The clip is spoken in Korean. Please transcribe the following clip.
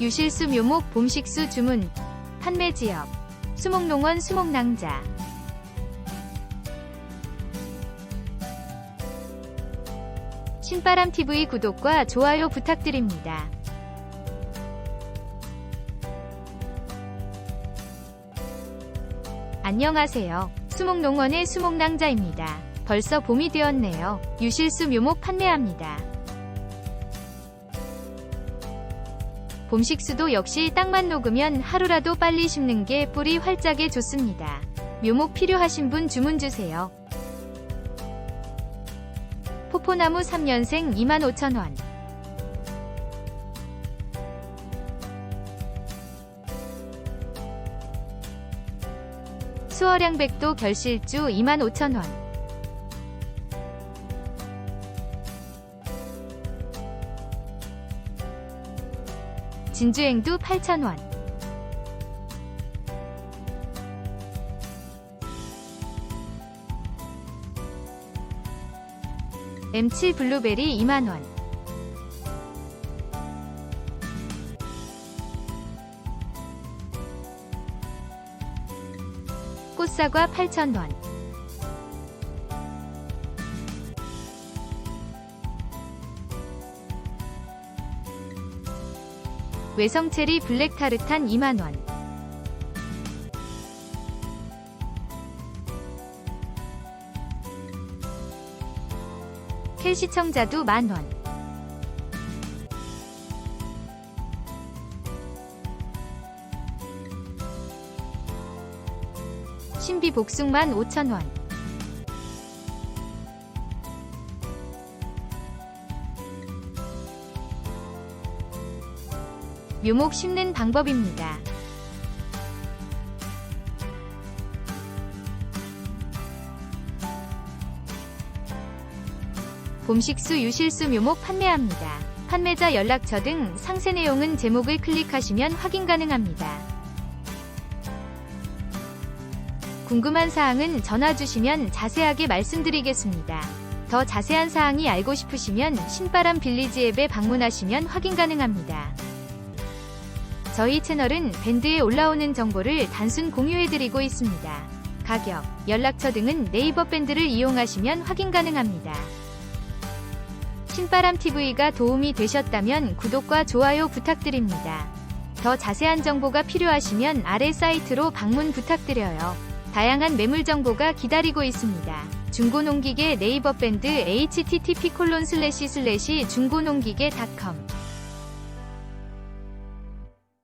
유실수 묘목 봄식수 주문 판매 지역 수목농원 수목낭자 신바람TV 구독과 좋아요 부탁드립니다. 안녕하세요. 수목농원의 수목낭자입니다. 벌써 봄이 되었네요. 유실수 묘목 판매합니다. 봄식수도 역시 땅만 녹으면 하루라도 빨리 심는 게 뿌리 활짝에 좋습니다. 묘목 필요하신 분 주문 주세요. 포포나무 3년생 25,000원. 수어량백도 결실주 25,000원. 진주행두 8,000원. M7 블루베리 2만원. 꽃사과 8,000원. 외성 체리 블랙 타르탄 2만원. 켈 시청자두 만원. 신비 복숭만 5,000원. 묘목 심는 방법입니다. 봄식수 유실수 묘목 판매합니다. 판매자 연락처 등 상세 내용은 제목을 클릭하시면 확인 가능합니다. 궁금한 사항은 전화 주시면 자세하게 말씀드리겠습니다. 더 자세한 사항이 알고 싶으시면 신바람 빌리지 앱에 방문하시면 확인 가능합니다. 저희 채널은 밴드에 올라오는 정보를 단순 공유해드리고 있습니다. 가격, 연락처 등은 네이버 밴드를 이용하시면 확인 가능합니다. 신바람TV가 도움이 되셨다면 구독과 좋아요 부탁드립니다. 더 자세한 정보가 필요하시면 아래 사이트로 방문 부탁드려요. 다양한 매물 정보가 기다리고 있습니다. 중고농기계 네이버 밴드 http:// 중고농기계닷컴